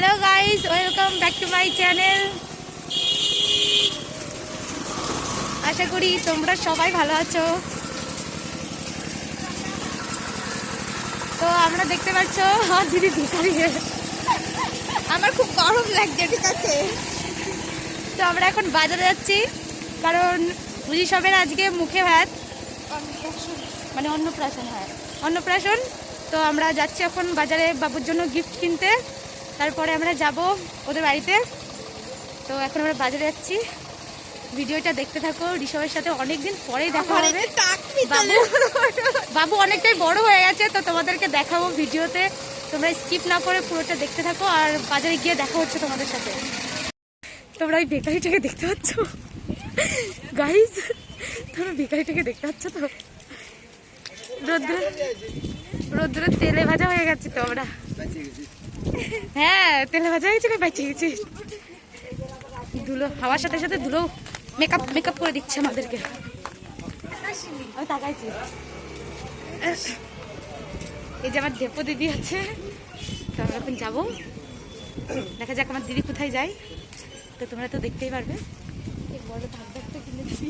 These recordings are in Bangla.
Hello guys welcome back to my channel আশা করি তোমরা সবাই ভালো আছো। তো আমরা দেখতে পাচ্ছ আমার দিদি ভিখারি আমার খুব গরম লাগছে ঠিক আছে। তো আমরা এখন বাজারে যাচ্ছি কারণ বুঝি সবের আজকে মুখে ভাত। মানে অন্নপ্রাশন হয়। অন্নপ্রাশন। তো আমরা যাচ্ছি এখন বাজারে বাবুর জন্য গিফট কিনতে। তারপরে আমরা যাব ওদের বাড়িতে। তো এখন আমরা বাজারে যাচ্ছি। ভিডিওটা দেখতে থাকো ঋষভের সাথে অনেকদিন পরেই দেখা হবে। বাবু বাবু অনেকটাই বড় হয়ে গেছে তো তোমাদেরকে দেখাবো ভিডিওতে। তোমরা স্কিপ না করে পুরোটা দেখতে থাকো আর বাজারে গিয়ে দেখা হচ্ছে তোমাদের সাথে। তোমরা ওই বেকারিটাকে দেখতে পাচ্ছ? গাইজ তোমরা বেকারিটাকে দেখতে পাচ্ছ তো? রোদ্র রোদ্র তেলে ভাজা হয়ে গেছে তো আমরা। হ্যাঁ তেলে ভাজা হয়েছে বেঁচে গেছি ধুলো হাওয়ার সাথে সাথে ধুলো মেকআপ মেকআপ করে দিচ্ছে আমাদেরকে। এই যে আমার দেপো দিদি আছে, তো আমরা এখন যাব। দেখা যাক আমার দিদি কোথায় যায়। তো তোমরা তো দেখতেই পারবে। বড় ধাক ধাকটা কিনেছি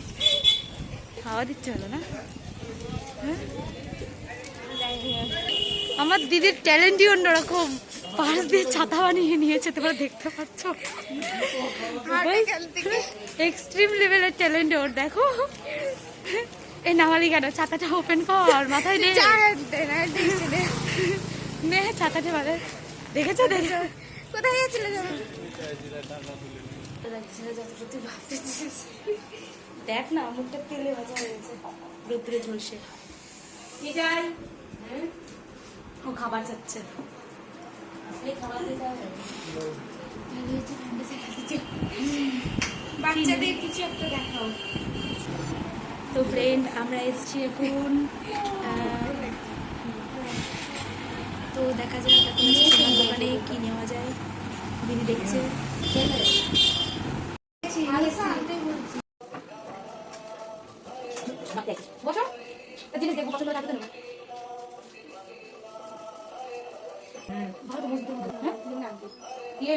হাওয়া দিচ্ছে হলো না? হ্যাঁ? আমার দিদির ট্যালেন্টই অন্যরকম। পাশ দিয়ে ছাতা বানিয়ে নিয়েছে তোমরা দেখতে পাচ্ছ। এক্সট্রিম লেভেলের ট্যালেন্ট ওর দেখো। এই নামালি কেন ছাতাটা ওপেন কর মাথায় নে নে ছাতাটা মানে দেখেছ দেখেছ? কোথায় গেছিলে দেখ না মুখটা তেলে ভাজা হয়ে গেছে। রোদ্রে ঝলসে। কি যাই? ও খাবার চাচ্ছে এই খাবার দিতে হবে তো ফ্রেন্ড আমরা এসেছি এখন তো দেখা যাক এখন দোকানে কি নেওয়া যায়। দিদি দেখছে।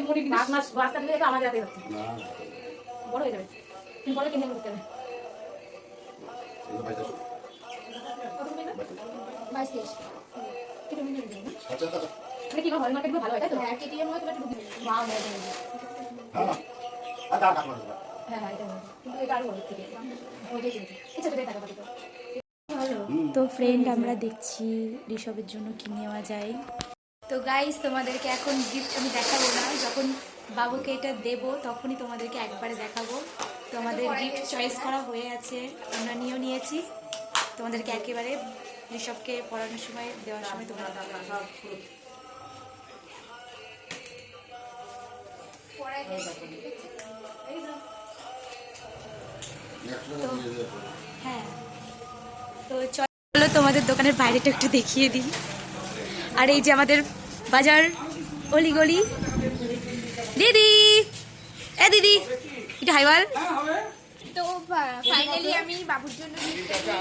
মুড়ি মাছ মাছ বাচ্চা দিলে তো আমার যাতে হচ্ছে। বড় হয়ে যাবে। তুমি বলে কিনে করতে হবে। কত কিনবে না? বাইশ তেইশ কেটে নিয়ে নেবে না? মানে কি হল মার্কেটগুলো ভালো হয় তাই তো? হ্যাঁ কেটিএম হয়তো একটু মা মেয়ে দেবে। হ্যাঁ হ্যাঁ। এটা কিন্তু এটা আরও ভালো থেকে। ওইটাই কিনতে এটাই টাকা পাঠিয়ে তো। ফ্রেন্ড আমরা দেখছি ঋষভের জন্য কি নেওয়া যায়। তো গাইজ তোমাদেরকে এখন গিফট আমি দেখাবো না। যখন বাবুকে এটা দেবো তখনই তোমাদেরকে একবারে দেখাবো। তো আমাদের গিফট চয়েস করা হয়ে আছে। আমরা নিয়েও নিয়েছি। তোমাদেরকে একেবারে ঋষভকে পড়ানোর সময় দেওয়ার সময় তোমরা হ্যাঁ তো চলো তোমাদের দোকানের বাইরেটা একটু দেখিয়ে দিই। আর এই যে আমাদের বাজার অলিগলি। দিদি! এ দিদি এটা হাইওয়াল। তো ফাইনালি আমি বাবুর জন্য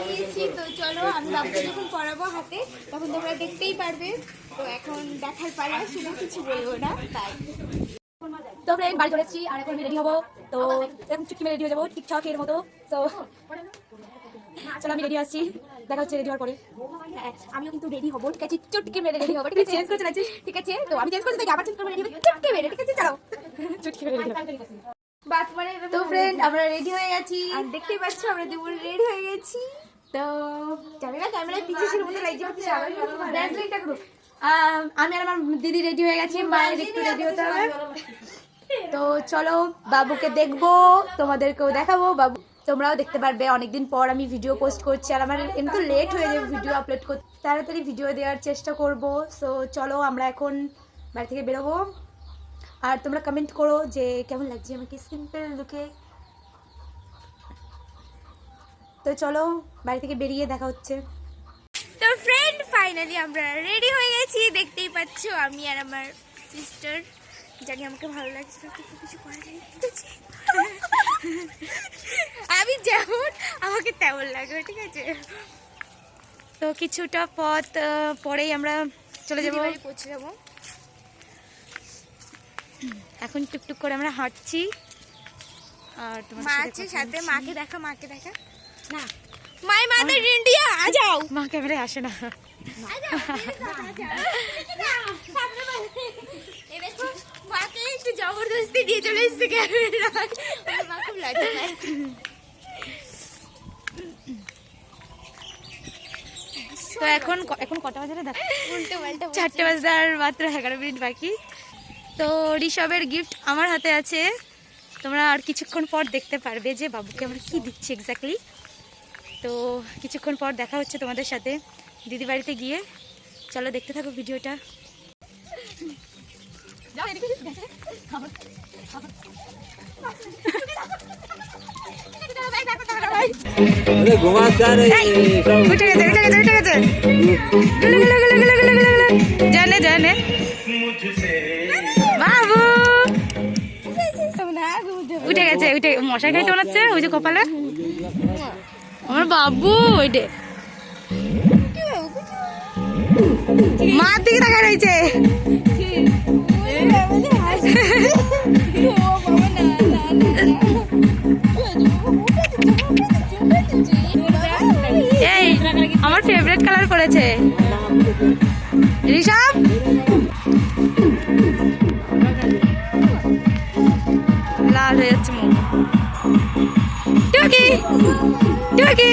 নিয়েছি। তো চলো আমি বাবুকে যখন পড়াবো হাতে তখন তোমরা দেখতেই পারবে। তো এখন দেখার পালা শুধু কিছু বলব না তাই। তো ফ্রেন্ড বাড়ি চলে এসেছি আর এখন রেডি হব। তো চুটকি মেরে রেডি হয়ে যাব ঠিকঠাক এর মতো। তো চলো আমি রেডি আসছি। দেখা হচ্ছে রেডি হওয়ার পরে। হ্যাঁ আমিও কিন্তু রেডি হব ঠিক আছে? চুটকি মেরে রেডি হব ঠিক আছে? চেঞ্জ করে চলেছি ঠিক আছে? তো আমি চেঞ্জ করে দেখি আবার চেঞ্জ করে রেডি চুটকি মেরে ঠিক আছে? চলো। চুটকি মেরে মানে তো ফ্রেন্ড আমরা রেডি হয়ে গেছি। আর দেখতেই পাচ্ছ আমরা দুপুরে রেডি হয়ে গেছি। তো পিছিয়ে ছিল মতো লাগছে করো। আমি আর আমার দিদি রেডি হয়ে গেছি মায়ের একটু রেডি হতে হবে। তো চলো বাবুকে দেখব তোমাদেরকেও দেখাবো বাবু তোমরাও দেখতে পারবে, অনেকদিন পর আমি ভিডিও পোস্ট করছি আর আমার এমনি তো লেট হয়ে যাবে ভিডিও আপলোড করতে। তাড়াতাড়ি ভিডিও দেওয়ার চেষ্টা করব। সো চলো আমরা এখন বাড়ি থেকে বেরোবো। আর তোমরা কমেন্ট করো যে কেমন লাগছে আমাকে সিম্পল লুকে তো চলো বাড়ি থেকে বেরিয়ে দেখা হচ্ছে। তো ফ্রেন্ড ফাইনালি আমরা রেডি হয়ে গেছি। দেখতেই পাচ্ছ আমি আর আমার সিস্টার জানি আমাকে ভালো লাগছে কিছু করা যায়? আমি যেমন আমাকে তেমন লাগবে ঠিক আছে? তো কিছুটা পথ পরেই আমরা চলে যাব। পৌঁছে যাব। এখন টুকটুক করে আমরা হাঁটছি। আর তোমার আছে সাথে মাকে দেখা মাকে দেখা। না। মাই মাদার ইন্ডিয়া আ যাও। মা ক্যামেরায় আসে না। মাকে একটু জবরদস্তি দিয়ে চলে এসেছে ক্যামেরা মা খুব লজ্জা পায়। তো এখন এখন কটা বাজে দেখো চারটে বাজতে আর মাত্র এগারো মিনিট বাকি। তো ঋষভের গিফট আমার হাতে আছে। তোমরা আর কিছুক্ষণ পর দেখতে পারবে যে বাবুকে আমরা কি দিচ্ছি এক্স্যাক্টলি তো কিছুক্ষণ পর দেখা হচ্ছে তোমাদের সাথে দিদি বাড়িতে গিয়ে। চলো দেখতে থাকো ভিডিওটা। উঠে গেছে গুলো জানে জানে বাবু উঠে গেছে উঠে মশাই খাইতে মনে ওই যে কপালে আমার বাবু ওইটে মার দিকে তাকা রয়েছে এই আমার ফেভারিট কালার করেছে। ঋষভ? লাল হয়ে যাচ্ছে মুখ। টুকি টুকি।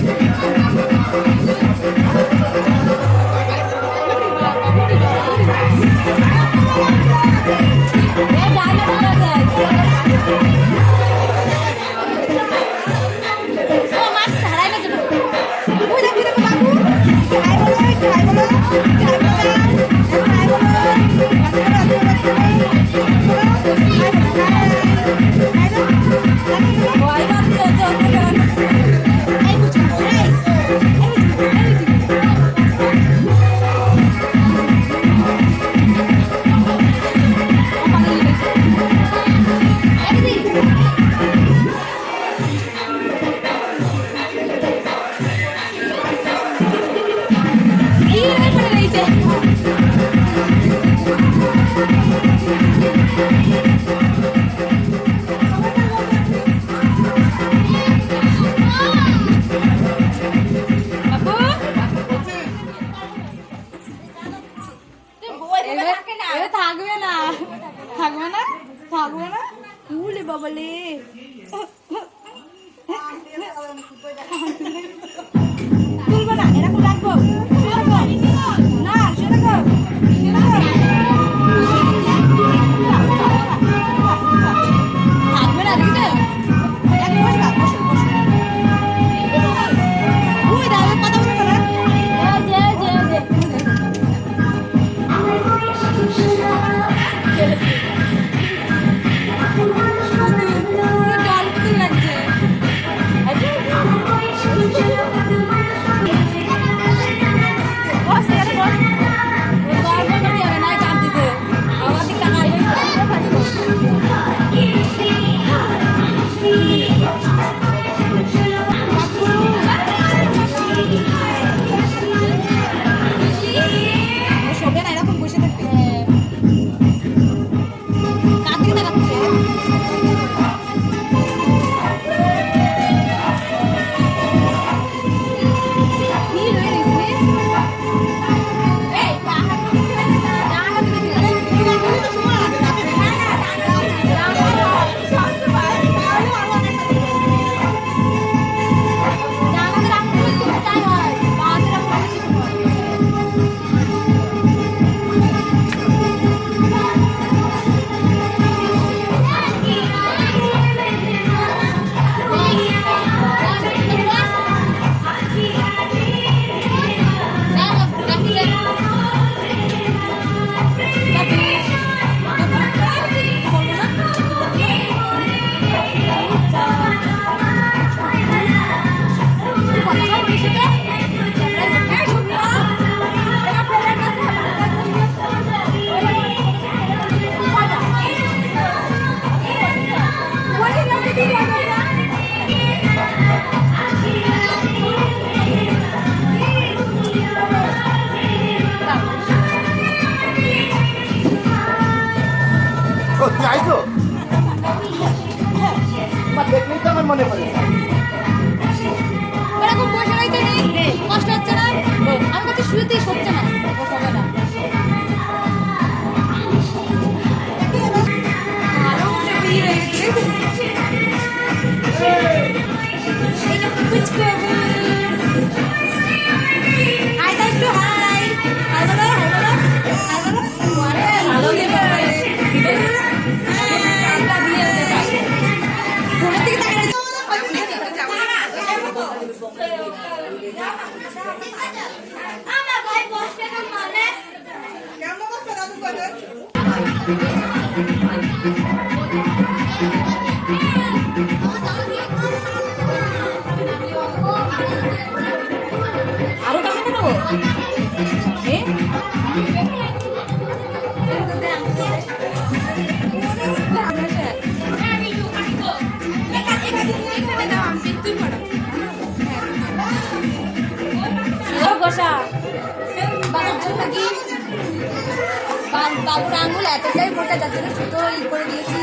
বাবুর আঙুল এতটাই মোটা যার জন্য ছোট ই করে দিয়েছি।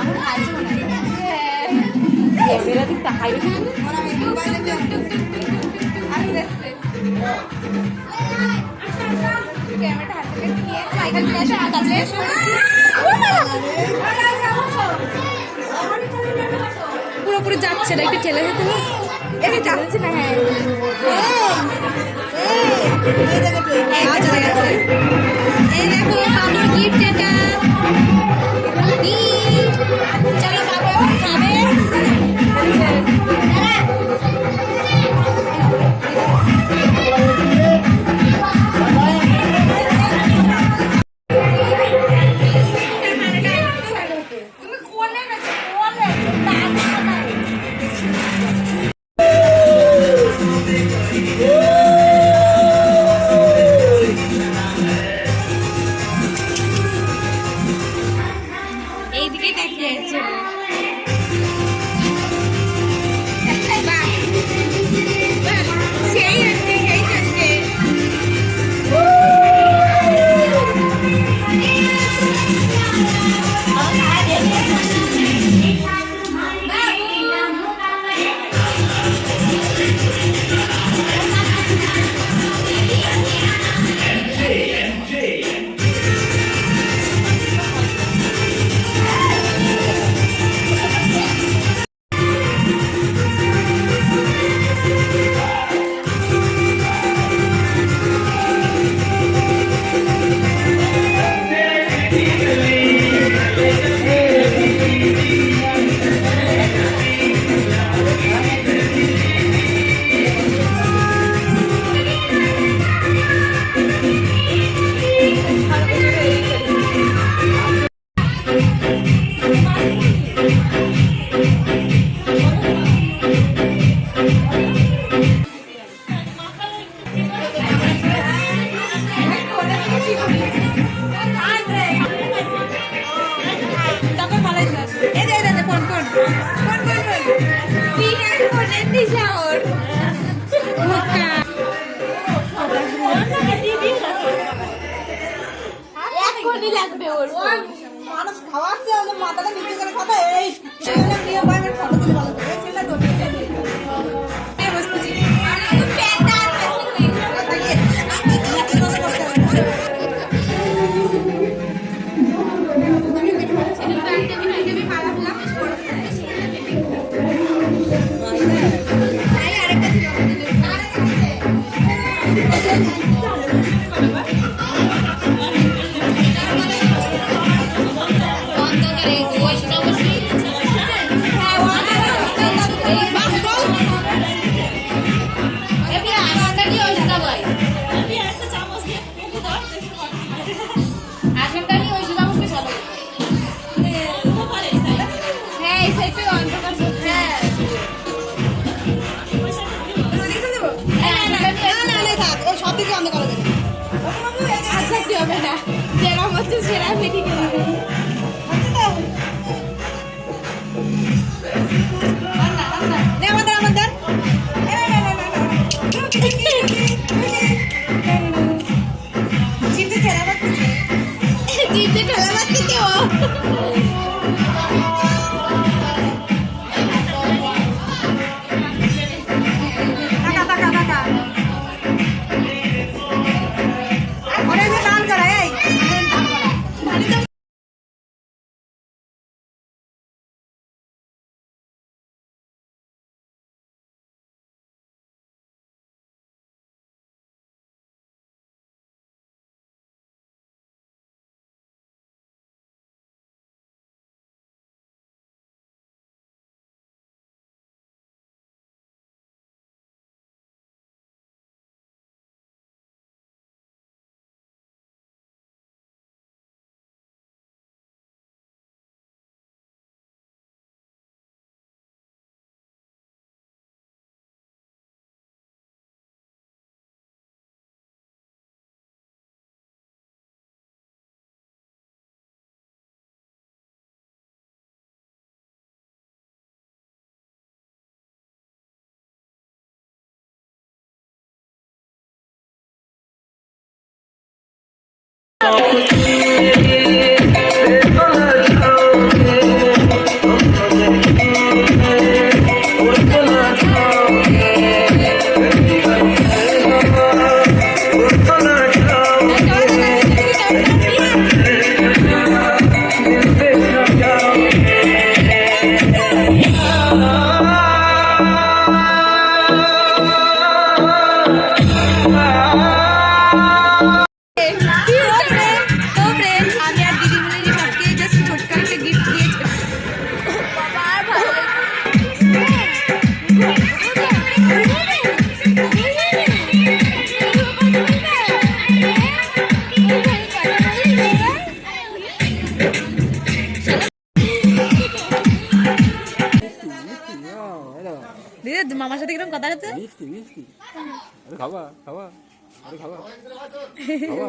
আঙুল খাইছে ক্যামেরা দিকটা হাই ক্যামেরাটা হাতে নিয়ে সাইকেল আসো। পুরোপুরি যাচ্ছে না, একটু ঠেলে যেতে এটা যাচ্ছে না হ্যাঁ gift এটা। চলো বাবু, খাবে। মানুষ খাওয়াচ্ছে মাথাটা নিচে করে খাবে। এই নিয়ে না যেরকম হচ্ছে সেরকম ঠিক Did the calamity go? মিষ্টি আরে খাবা খাবা আরে খাবা। খাবা।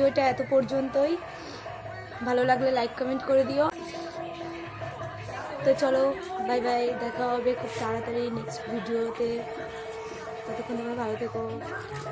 ভিডিওটা এত পর্যন্তই। ভালো লাগলে লাইক কমেন্ট করে দিও। তো চলো বাই বাই দেখা হবে খুব তাড়াতাড়ি নেক্সট ভিডিওতে ততক্ষণ তোমরা ভালো থেকো।